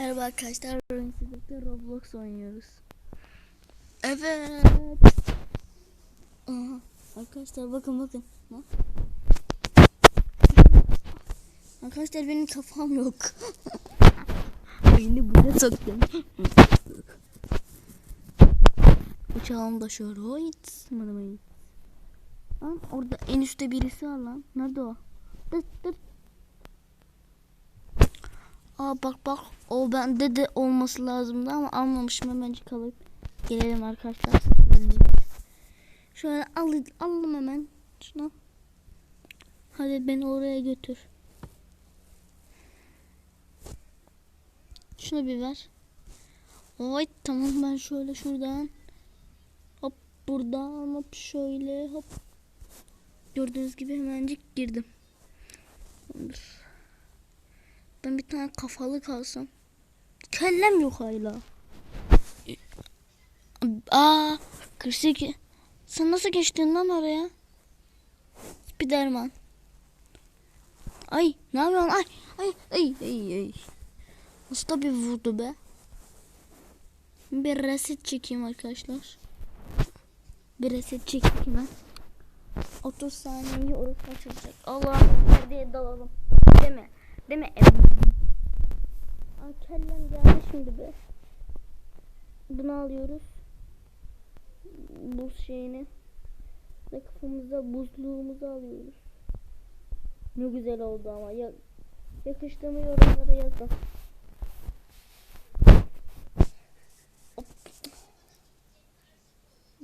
Merhaba arkadaşlar. Bugün sizlerle Roblox oynuyoruz. Evet. Aha, arkadaşlar bakın bakın. Ha? Arkadaşlar benim kafam yok. Beni buraya soktum. Uçağım da şöyle. Hoyt. Madamayın. Lan orada en üstte birisi var lan. Nerede o? Dur dur. Aa bak bak o bende de olması lazımdı ama almamışım hemen kalıp gelelim arkadaşlar. Şöyle al, alalım hemen şunu. Hadi beni oraya götür. Şunu bir ver. Oy tamam ben şöyle şuradan hop buradan hop şöyle hop gördüğünüz gibi hemencik girdim. Ben bir tane kafalı kalsam. Kellem yok hala. Aa, 42. Sen nasıl geçtin lan oraya? Spiderman. Ay, ne yapıyorsun? Ay, ay, ay, ay, ay. Usta bir vurdu be. Bir reset çekeyim arkadaşlar. Bir reset çekeyim ben. 30 saniye orası açılacak. Allah'ım diye dalalım. Değil mi? Değil mi? Ay kellem geldi şimdi be. Bunu alıyoruz. Buz şeyini. Ve kafamıza buzluğumuzu alıyoruz. Ne güzel oldu ama. Ya, yakıştı mı yorumlara yazın.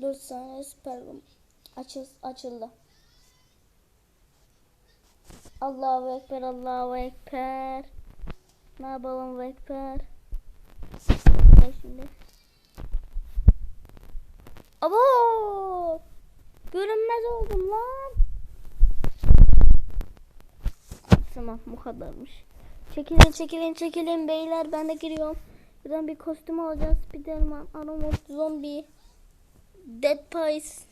4 saniye süper açıl, açıldı. Allahu Ekber, Allahu Ekber. Ne yapalım Ekber? Ne şimdi? Abo! Görünmez oldum lan. Tamam bu kadarmış. Çekilin çekilin çekilin beyler ben de giriyorum. Buradan bir kostüm alacağız. Spiderman, Armor, Zombie, Dead Pies.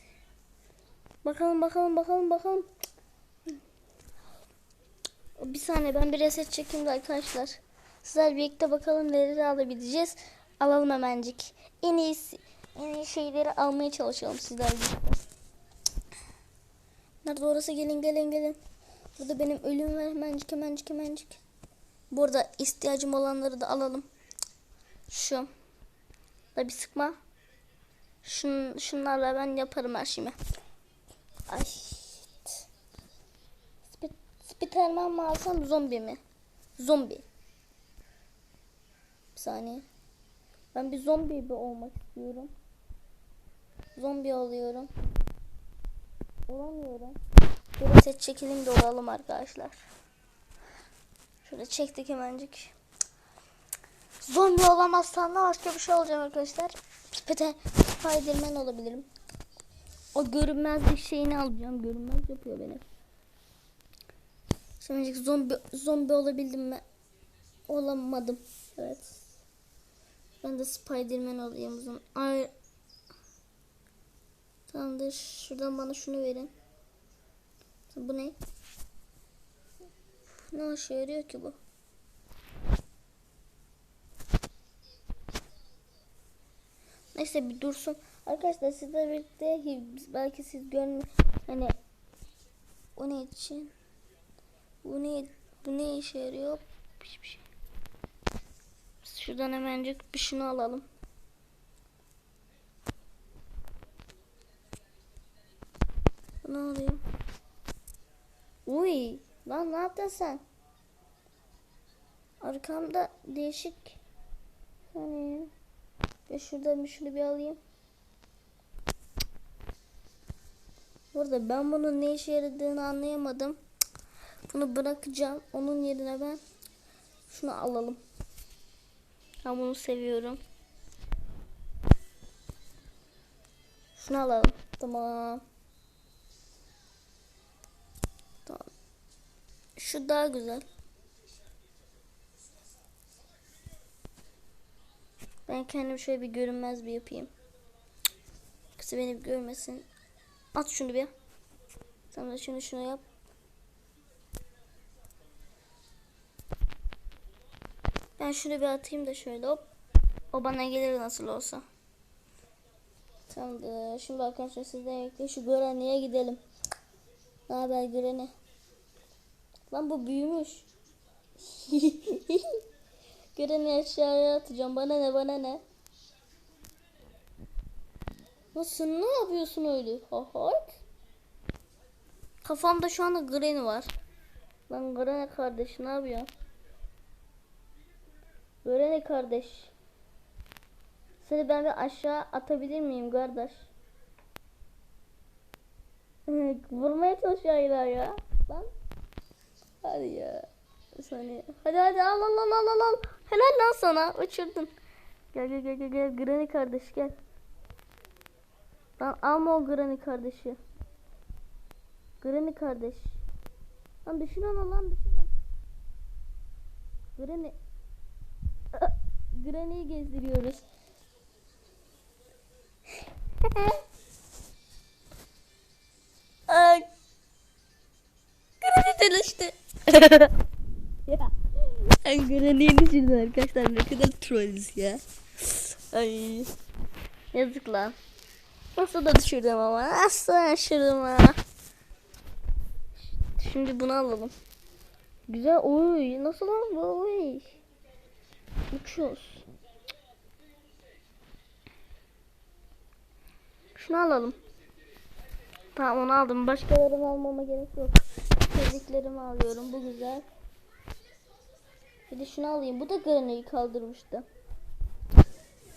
Bakalım bakalım bakalım bakalım. Bir saniye ben bir reset çekeyim de arkadaşlar. Sizler birlikte bakalım neleri alabileceğiz. Alalım hemencik. En iyisi, en iyi şeyleri almaya çalışalım sizler birlikte. Nerede orası gelin gelin gelin. Burada benim ölüm var hemencik hemencik hemencik. Burada ihtiyacım olanları da alalım. Şu. Da bir sıkma. Şun, şunlarla ben yaparım her şeyimi. Ay. Spiderman mı alsam zombi mi? Zombi. Saniye. Ben bir zombi bir olmak istiyorum. Zombi oluyorum. Olamıyorum. Böyle set çekelim de olalım arkadaşlar. Şöyle çektik hemencik. Zombi olamazsam da başka bir şey olacağım arkadaşlar. Spider Spiderman olabilirim. O görünmez bir şeyini alacağım. Görünmez yapıyor beni. Şimdi zombi zombi olabildim mi? Olamadım. Evet. Ben de Spiderman olayım o zaman. Ay. Tamamdır. Şuradan bana şunu verin. Bu ne? Ne işe yarıyor ki bu? Neyse bir dursun. Arkadaşlar sizle birlikte belki siz görme hani o ne için? Bu ne bu ne işe yarıyor? Hiçbir şey. Şuradan hemencik bir şunu alalım. Ne oluyor? Uy, lan ne yaptın sen? Arkamda değişik. Hani ve şuradan bir şunu bir alayım. Burada ben bunun ne işe yaradığını anlayamadım. Bunu bırakacağım. Onun yerine ben şunu alalım. Ben bunu seviyorum. Şunu alalım. Tamam. Tamam. Şu daha güzel. Ben kendim şöyle bir görünmez bir yapayım. Kısa beni görmesin. At şunu bir. Sen de şunu şunu yap. Ben şunu bir atayım da şöyle hop. O bana gelir nasıl olsa. Tamamdır. Şimdi arkadaşlar sizden bekleyin. Şu Granny'e gidelim. Ne haber Granny? Lan bu büyümüş. Granny aşağıya atacağım. Bana ne bana ne? Nasıl ne yapıyorsun öyle? Hahat. Kafamda şu anda Granny var. Lan Granny kardeş ne yapıyor? Granny kardeş. Seni ben bir aşağı atabilir miyim kardeş? Vurmaya çalışıyor hala ya. Lan. Hadi ya. Saniye. Hadi hadi al al al al al al. Helal lan sana. Uçurdun. Gel gel gel gel gel. Granny kardeş gel. Lan alma o Granny kardeşi. Granny kardeş. Lan düşün onu lan düşün. Granny. Granny'yi gezdiriyoruz. Ay. Granny çalıştı. ya. Ben Granny'yi düşürdüm arkadaşlar. Ne kadar trolls ya. Ay. Yazık lan. Nasıl da düşürdüm ama. Nasıl düşürdüm ha. Şimdi bunu alalım. Güzel. Oy. Nasıl lan bu? Oy. Uçuyoruz. Şunu alalım. Tamam onu aldım. Başkalarını almama gerek yok. Sevdiklerimi alıyorum. Bu güzel. Bir de şunu alayım. Bu da Granny'yi kaldırmıştı.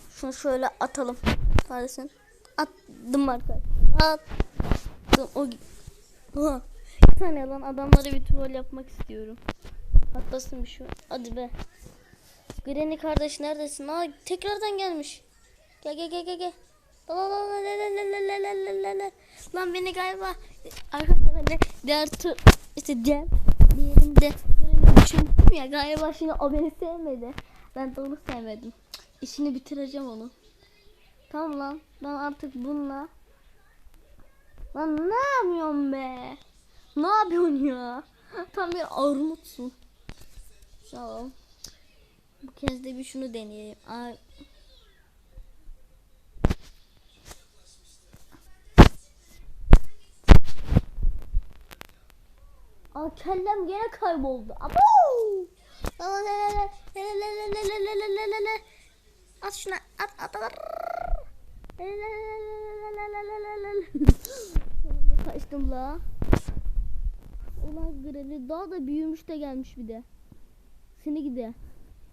Şunu şöyle atalım. Neredesin? Attım arkadaşlar. Attım. O... Ha. Bir tane lan adamlara bir troll yapmak istiyorum. Atlasın bir şu. Hadi be. Granny kardeş neredesin? Aa tekrardan gelmiş. Gel gel gel gel gel. Lan beni galiba arkadaşlar ne diğer tur işte diğer diğerinde görevini düşündüm ya galiba şimdi o beni sevmedi. Ben de onu sevmedim. İşini bitireceğim onu. Tamam lan ben artık bununla Lan ne yapıyorsun be? Ne yapıyorsun ya? Tam bir armutsun. Tamam. Bu kez de bir şunu deneyelim. Ay Aa kellem gene kayboldu. Abo! At şuna at at at. Kaçtım la. Ulan Granny daha da büyümüş de gelmiş bir de. Seni gide.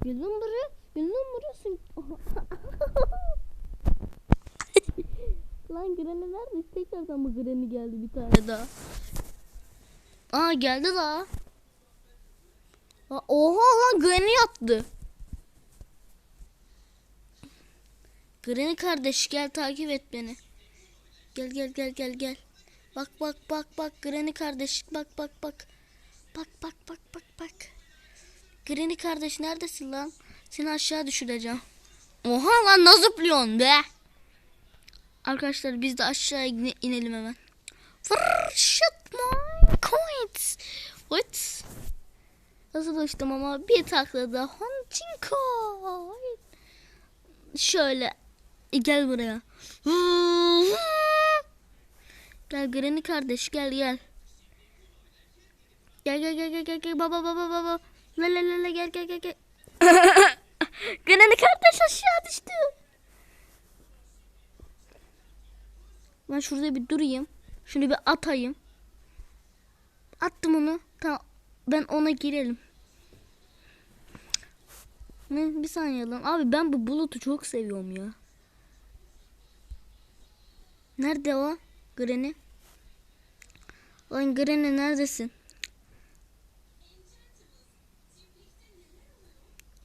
Lan buraya. Buraya. Sen... lan Granny nerede? Tekrardan mı Granny geldi bir tane daha? Aa geldi la. Oha lan Granny yattı. Granny kardeş gel takip et beni. Gel gel gel gel gel. Bak bak bak bak Granny kardeş bak bak bak. Bak bak bak bak bak. Granny kardeş neredesin lan? Seni aşağı düşüreceğim. Oha lan nasıl zıplıyorsun be? Arkadaşlar biz de aşağı ine- inelim hemen. Vrrr, shut coins. What? Nasıl düştüm ama bir taklada Hontinko. Şöyle e, gel buraya. Gel Granny kardeş gel gel. Gel gel gel gel gel gel baba baba baba. La la la la gel gel gel gel. Granny kardeş aşağı düştü. Ben şurada bir durayım. Şunu bir atayım. Attım onu. Tamam. Ben ona girelim. Ne? Bir saniye lan. Abi ben bu bulutu çok seviyorum ya. Nerede o? Granny. Lan Granny neredesin?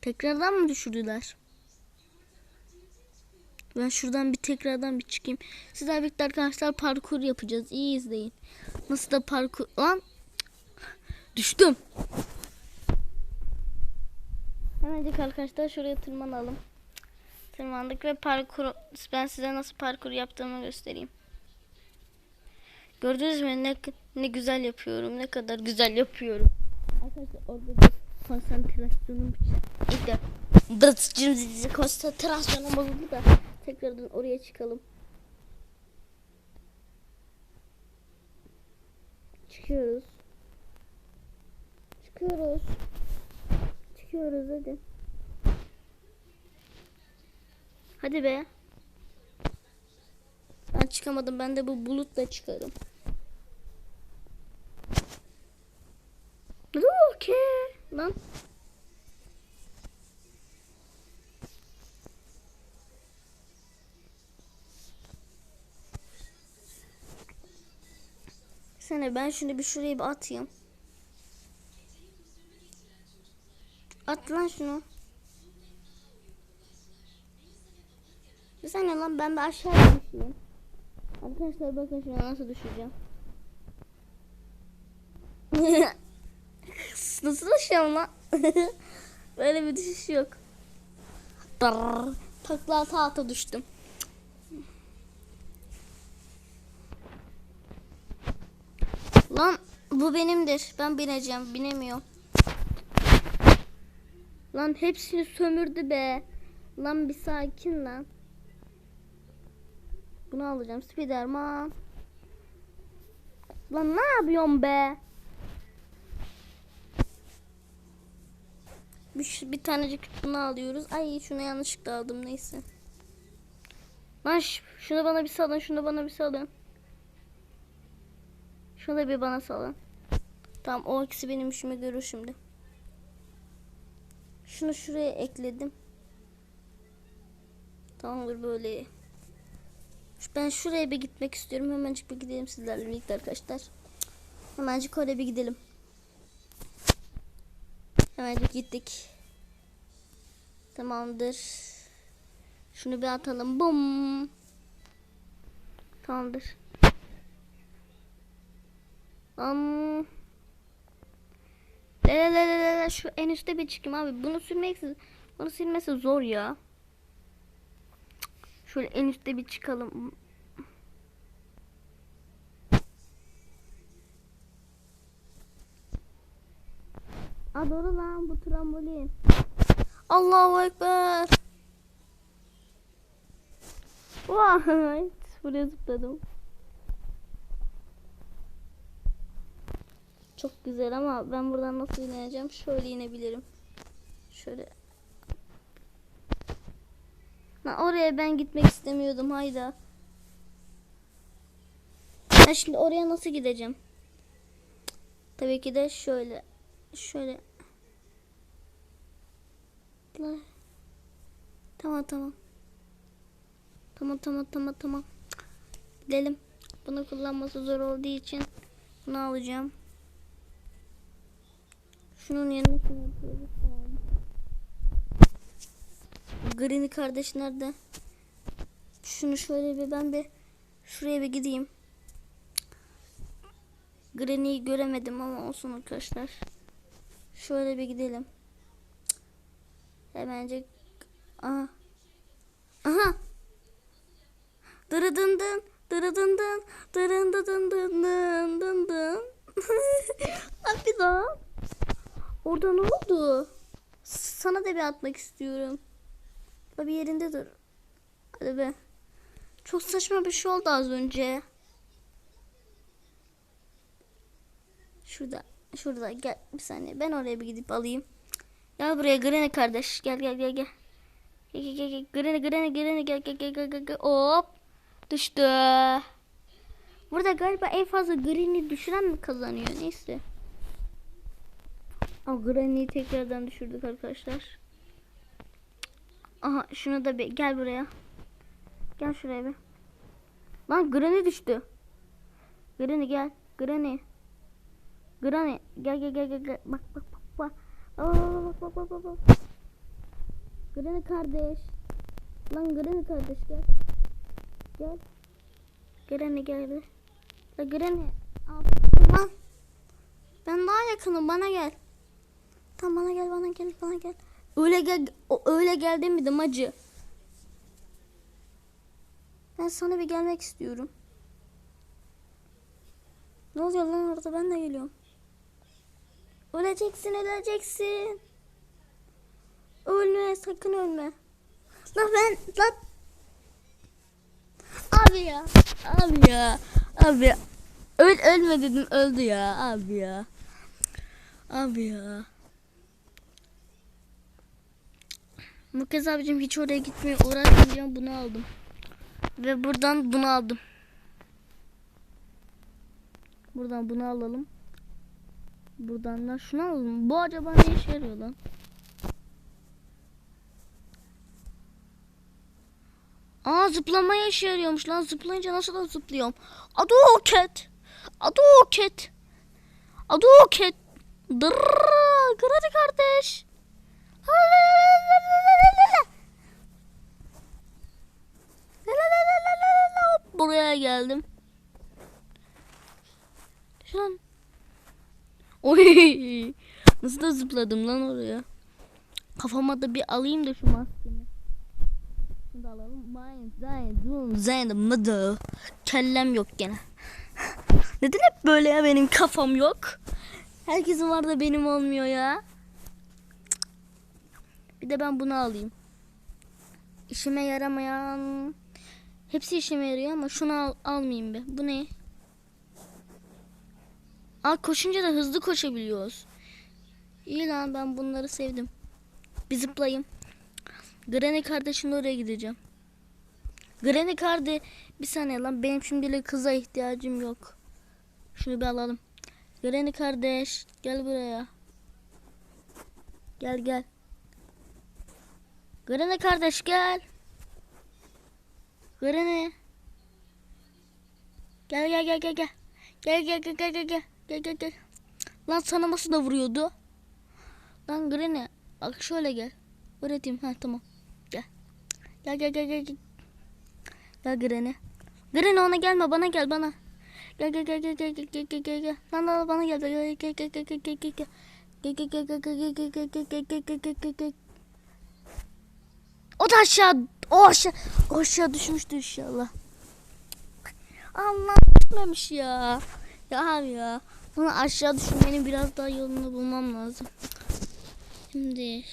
Tekrardan mı düşürdüler? Ben şuradan bir tekrardan bir çıkayım. Sizler birlikte arkadaşlar parkur yapacağız. İyi izleyin. Nasıl da parkur... Lan! Düştüm. Hemencik arkadaşlar şuraya tırmanalım. Tırmandık ve parkur... Ben size nasıl parkur yaptığımı göstereyim. Gördünüz mü ne, ne güzel yapıyorum. Ne kadar güzel yapıyorum. Arkadaşlar orada bir konsantrasyonum işte Dırtçım konsantrasyonum bozuldu da tekrardan oraya çıkalım. Çıkıyoruz. Çıkıyoruz. Çıkıyoruz hadi. Hadi be. Ben çıkamadım. Ben de bu bulutla çıkarım. Okey. Lan. Sene ben şunu bir şuraya bir atayım. At lan şunu. Bir saniye lan ben bir aşağı düşeyim. Arkadaşlar bakın şuna nasıl düşeceğim. nasıl düşüyorum lan? Böyle bir düşüş yok. Darr, takla ata ata düştüm. Lan bu benimdir. Ben bineceğim. Binemiyorum. Lan hepsini sömürdü be. Lan bir sakin lan. Bunu alacağım. Spiderman. Lan ne yapıyorsun be? Bir, bir tanecik bunu alıyoruz. Ay şunu yanlışlıkla aldım neyse. Lan şunu bana bir salın. Şunu bana bir salın. Şunu da bir bana salın. Tamam o ikisi benim işimi görür şimdi. Şunu şuraya ekledim. Tamamdır böyle. Ben şuraya bir gitmek istiyorum. Hemencik bir gidelim sizlerle birlikte arkadaşlar. Hemencik oraya bir gidelim. Hemencik gittik. Tamamdır. Şunu bir atalım. Bum. Tamamdır. Um, le le le le le şu en üstte bir çıkayım abi. Bunu sürmeksiz bunu silmesi zor ya. Şöyle en üstte bir çıkalım. Aa doğru lan bu trambolin. Allahu Ekber. Vay. Buraya zıpladım. Çok güzel ama ben buradan nasıl ineceğim? Şöyle inebilirim. Şöyle. Ha, oraya ben gitmek istemiyordum. Hayda. Ha, şimdi oraya nasıl gideceğim? Tabii ki de şöyle. Şöyle. Tamam tamam. Tamam tamam tamam tamam. Gidelim. Bunu kullanması zor olduğu için bunu alacağım. Şunun yerine şunu yapıyoruz. Granny kardeş nerede? Şunu şöyle bir ben bir şuraya bir gideyim. Granny'yi göremedim ama olsun arkadaşlar. Şöyle bir gidelim. Hemencik. Aha. Aha. Dırıdın dın. Dırıdın dın. Dırın dın dın dın dın dın bir daha. Orada ne oldu? Sana da bir atmak istiyorum. La bir yerinde dur. Hadi be. Çok saçma bir şey oldu az önce. Şurada. Şurada gel bir saniye. Ben oraya bir gidip alayım. Gel buraya Granny kardeş. Gel gel gel gel. Gel gel gel. gel. Granny Granny gel gel gel gel. gel. Hop. Düştü. Burada galiba en fazla Granny düşüren mi kazanıyor? Neyse. Aa, Granny'yi tekrardan düşürdük arkadaşlar. Aha şunu da bir gel buraya. Gel şuraya bir. Lan Granny düştü. Granny gel. Granny. Granny gel gel gel gel. Bak bak bak bak. Aa, bak bak bak bak bak. Granny kardeş. Lan Granny kardeş gel. Gel. Granny gel bir. La Granny. Lan. Ben daha yakınım bana gel. Tamam bana gel bana gel bana gel. Öyle gel öyle gel demedim acı. Ben sana bir gelmek istiyorum. Ne oluyor lan orada ben de geliyorum. Öleceksin öleceksin. Ölme sakın ölme. Lan ben lan. Abi ya. Abi ya. Abi ya. Öl, ölme dedim öldü ya abi ya. Abi ya. Mukez abicim hiç oraya gitmeye uğraşmayacağım bunu aldım. Ve buradan bunu aldım. Buradan bunu alalım. Buradan da şunu alalım. Bu acaba ne işe yarıyor lan? Aa zıplamaya işe yarıyormuş lan. Zıplayınca nasıl da zıplıyorum. Aduket. Aduket. Aduket. Dırrrr. Hadi kardeş. Buraya geldim. Şu an. Oy. Nasıl da zıpladım lan oraya. Kafama da bir alayım da şu maskemi. Şunu da alalım. Mein Sein, Sein, Mother. Kellem yok gene. Neden hep böyle ya benim kafam yok? Herkesin var da benim olmuyor ya. Bir de ben bunu alayım. İşime yaramayan... Hepsi işime yarıyor ama şunu al, almayayım be. Bu ne? Aa koşunca da hızlı koşabiliyoruz. İyi lan ben bunları sevdim. Bir zıplayayım. Granny kardeşimle oraya gideceğim. Granny kardeş bir saniye lan benim şimdilik kıza ihtiyacım yok. Şunu bir alalım. Granny kardeş gel buraya. Gel gel. Granny kardeş gel. Granny. Gel gel gel gel gel. Gel gel gel gel gel gel. Gel gel gel. Lan sana nasıl da vuruyordu? Lan Granny. Bak şöyle gel. Öğreteyim. Ha tamam. Gel. Gel gel gel gel. Gel, gel Granny. Ona gelme bana gel bana. Gel gel gel gel gel gel gel gel gel. Lan lan bana gel. Gel gel gel gel gel gel gel gel. Gel gel gel gel gel gel gel gel gel gel gel gel gel gel. O da aşağı, o aşağı, o aşağı düşmüştü inşallah. Allah düşmemiş ya. Ya abi ya. Bunu aşağı düşürmenin biraz daha yolunu bulmam lazım. Şimdi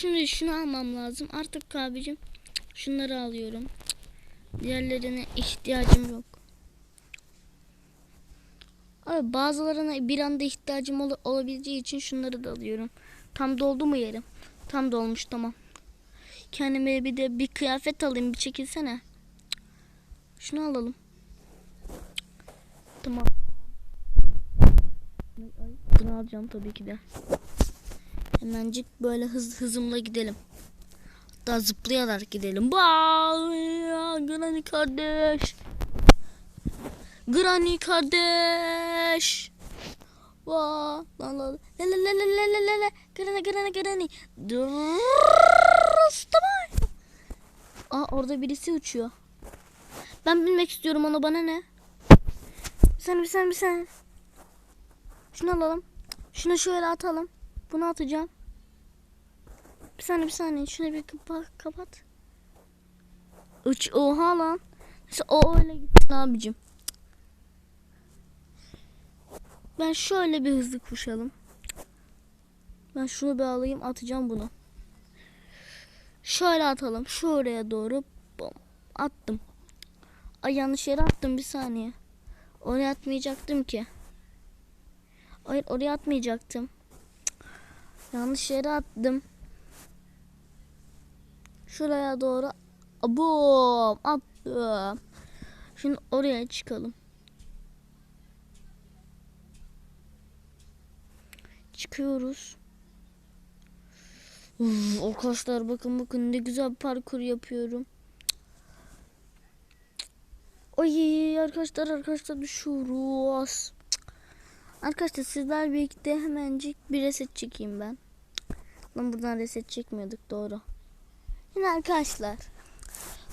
şimdi şunu almam lazım. Artık abicim şunları alıyorum. Diğerlerine ihtiyacım yok. Abi bazılarına bir anda ihtiyacım ol- olabileceği için şunları da alıyorum. Tam doldu mu yerim? Tam dolmuş tamam. Kendime bir de bir kıyafet alayım bir çekilsene. Şunu alalım. Tamam. Bunu alacağım tabii ki de. Hemencik böyle hız hızımla gidelim. Hatta zıplayarak gidelim. Vay, Granny kardeş. Granny kardeş. Vaa. La la la la la la la. Granny Granny Granny. Tamam. Aa orada birisi uçuyor. Ben binmek istiyorum ona bana ne? Bir saniye bir saniye bir saniye. Şunu alalım. Şunu şöyle atalım. Bunu atacağım. Bir saniye bir saniye. Şunu bir kapa kapat. Uç oha lan. O öyle gitsin abicim. Ben şöyle bir hızlı koşalım. Ben şunu bir alayım atacağım bunu. Şöyle atalım. Şuraya doğru. Bom. Attım. Ay yanlış yere attım bir saniye. Oraya atmayacaktım ki. Hayır oraya atmayacaktım. Yanlış yere attım. Şuraya doğru. Bom. Attım. Şimdi oraya çıkalım. Çıkıyoruz. Uf, arkadaşlar bakın bakın ne güzel parkur yapıyorum. Ay arkadaşlar arkadaşlar düşüyoruz. Arkadaşlar sizler birlikte hemencik bir reset çekeyim ben. Lan buradan reset çekmiyorduk doğru. Yine arkadaşlar.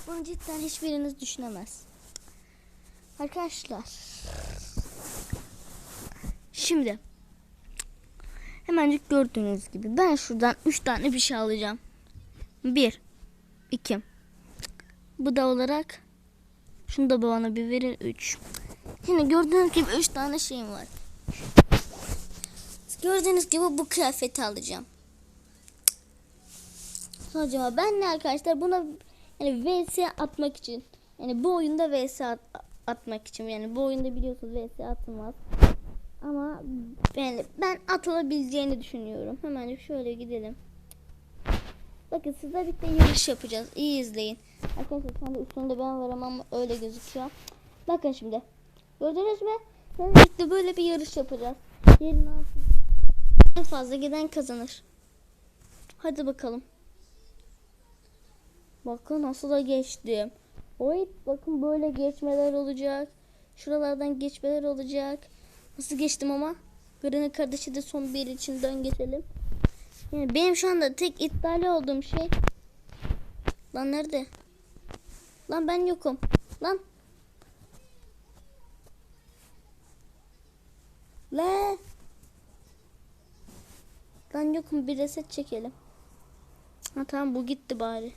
Bunu cidden hiçbiriniz düşünemez. Arkadaşlar. Şimdi. Hemencik gördüğünüz gibi ben şuradan 3 tane bir şey alacağım. 1 2 Bu da olarak şunu da bana bir verin 3. Şimdi gördüğünüz gibi 3 tane şeyim var. Gördüğünüz gibi bu kıyafeti alacağım. Acaba ben ne arkadaşlar buna yani VS atmak için yani bu oyunda VS at- atmak için yani bu oyunda biliyorsunuz VS atılmaz. Ama yani ben atılabileceğini düşünüyorum. Hemen şöyle gidelim. Bakın sizle birlikte yarış yapacağız. İyi izleyin. Arkadaşlar şu anda üstünde ben varım ama öyle gözüküyor. Bakın şimdi. Gördünüz mü? Sizle birlikte böyle bir yarış yapacağız. Yerin altında. En fazla giden kazanır. Hadi bakalım. Bakın nasıl da geçtim. Oy bakın böyle geçmeler olacak. Şuralardan geçmeler olacak. Nasıl geçtim ama? Granny kardeşi de son bir içinden geçelim. Yani benim şu anda tek iddialı olduğum şey. Lan nerede? Lan ben yokum. Lan. Le. Lan yokum bir reset çekelim. Ha tamam bu gitti bari.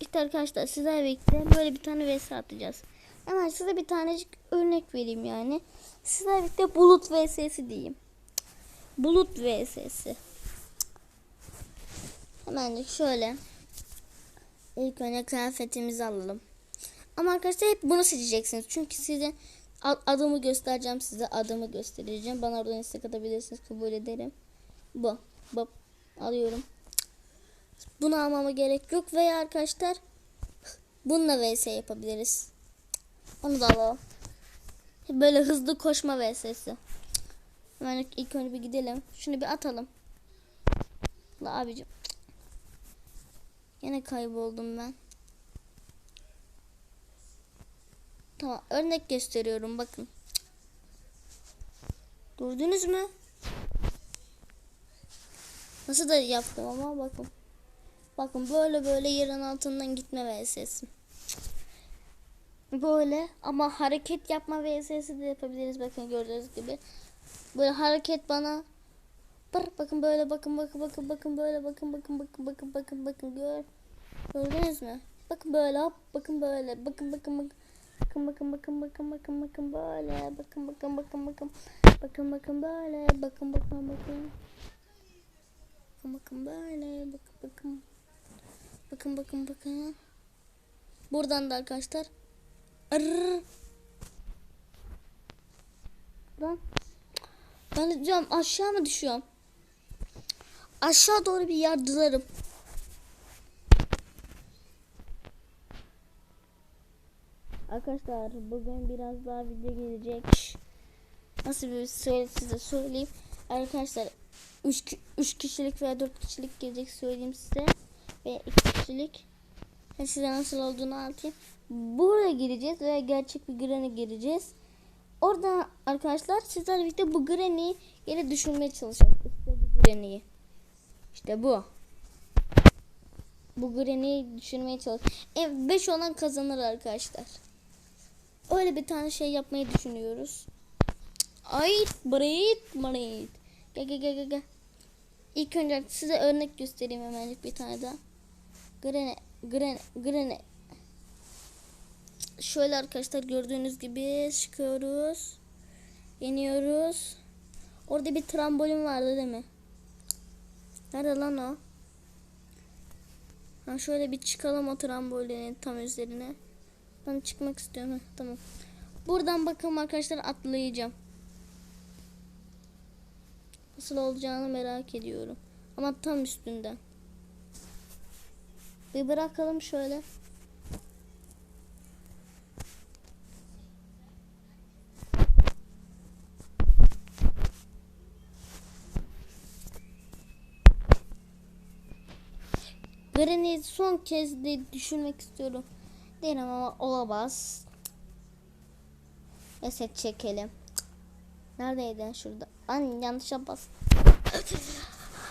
İşte arkadaşlar sizlerle birlikte böyle bir tane vs atacağız. Hemen size bir tanecik örnek vereyim yani. Sizlerle birlikte bulut vs'si diyeyim. Bulut vs'si. Hemen şöyle. İlk önce kıyafetimizi alalım. Ama arkadaşlar hep bunu seçeceksiniz. Çünkü size ad- adımı göstereceğim size. Adımı göstereceğim. Bana oradan istek atabilirsiniz. Kabul ederim. Bu. Bu. Alıyorum. Bunu almama gerek yok. Veya arkadaşlar bununla vs yapabiliriz. Onu da alalım. Böyle hızlı koşma vs'si. Hemen ilk önce bir gidelim. Şunu bir atalım. La abicim. Yine kayboldum ben. Tamam örnek gösteriyorum bakın. Gördünüz mü? Nasıl da yaptım ama bakın. Bakın böyle böyle yerin altından gitme vs'si. Böyle ama hareket yapma vs'si de yapabiliriz bakın gördüğünüz gibi. Böyle hareket bana Bır, bakın böyle bakın bakın bakın bakın böyle bakın bakın bakın bakın bakın bakın gör. Gördünüz mü? Bakın böyle hop bakın böyle bakın bakın bakın. Bakın bakın bakın bakın bakın bakın böyle bakın bakın bakın bakın bakın bakın böyle bakın bakın bakın bakın bakın böyle bakın bakın bakın bakın bakın buradan da arkadaşlar Arr. Lan ben diyorum aşağı mı düşüyorum aşağı doğru bir yardılarım Arkadaşlar bugün biraz daha video gelecek. Nasıl bir söyle size söyleyeyim. Arkadaşlar 3 3 kişilik veya 4 kişilik gelecek söyleyeyim size. Ve 2 kişilik. Size nasıl olduğunu anlatayım. Buraya gireceğiz veya gerçek bir Granny gireceğiz. Orada arkadaşlar sizlerle birlikte bu Granny'yi yere düşürmeye çalışacağız. İşte bu Granny'yi. İşte bu. Bu Granny'yi düşürmeye çalış. Ev 5 olan kazanır arkadaşlar. Öyle bir tane şey yapmayı düşünüyoruz. Ay brit brit. Gel gel gel gel. İlk önce size örnek göstereyim hemencik bir tane daha. Grene grene grene. Şöyle arkadaşlar gördüğünüz gibi çıkıyoruz. İniyoruz. Orada bir trambolin vardı değil mi? Nerede lan o? Ha şöyle bir çıkalım o trambolinin tam üzerine. Ben çıkmak istiyorum. Heh, tamam. Buradan bakalım arkadaşlar atlayacağım. Nasıl olacağını merak ediyorum. Ama tam üstünden. Bir bırakalım şöyle. Granny'i son kez de düşünmek istiyorum. Derim ama olamaz. Reset çekelim. Neredeydin şurada? An yanlışa bas.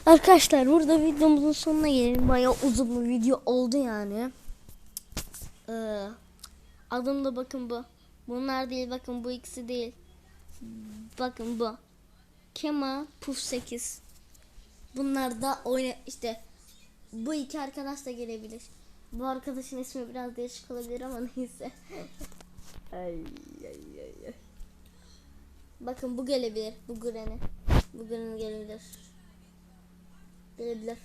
Arkadaşlar burada videomuzun sonuna gelelim. Bayağı uzun bir video oldu yani. Ee, adım da bakın bu. Bunlar değil bakın bu ikisi değil. Bakın bu. Kema Puf 8. Bunlar da oyna işte bu iki arkadaş da gelebilir. Bu arkadaşın ismi biraz değişik olabilir ama neyse. ay, ay, ay, ay. Bakın bu gelebilir. Bu Granny. Bugün gelebilir. Gelebilir.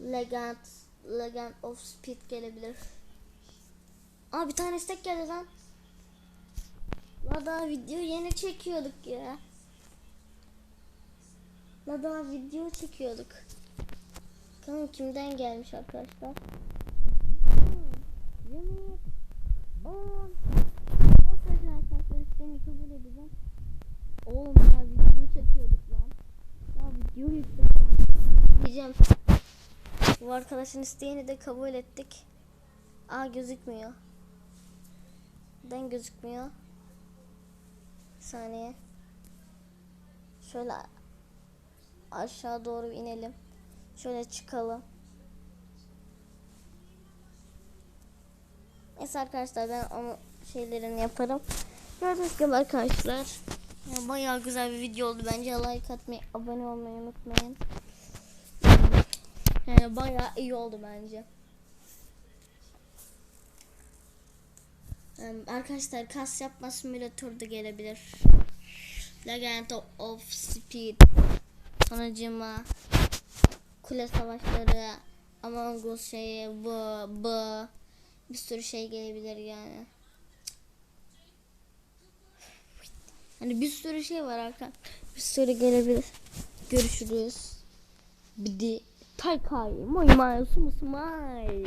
Legend, Legend of Speed gelebilir. Aa bir tane istek geldi lan. La daha video yeni çekiyorduk ya. La daha video çekiyorduk. Bakalım kimden gelmiş arkadaşlar. Cemil. On. Arkadaşlar arkadaşlar isteğini kabul edeceğim. Oğlum ya video çekiyorduk lan. Ya video yükledik. Diyeceğim. Bu arkadaşın isteğini de kabul ettik. Aa gözükmüyor. Neden gözükmüyor? Bir saniye. Şöyle aşağı doğru inelim. Şöyle çıkalım. Neyse arkadaşlar ben onu şeylerini yaparım. Gördüğünüz gibi arkadaşlar. Yani bayağı güzel bir video oldu. Bence like atmayı, abone olmayı unutmayın. Yani bayağı iyi oldu bence. Yani arkadaşlar kas yapma simülatörü de gelebilir. Legend of Speed. Sonucuma kule savaşları Among Us şeyi bu bu bir sürü şey gelebilir yani. Hani bir sürü şey var arka. Bir sürü gelebilir. Görüşürüz. Bir de Taykay. Moy may sumusumay.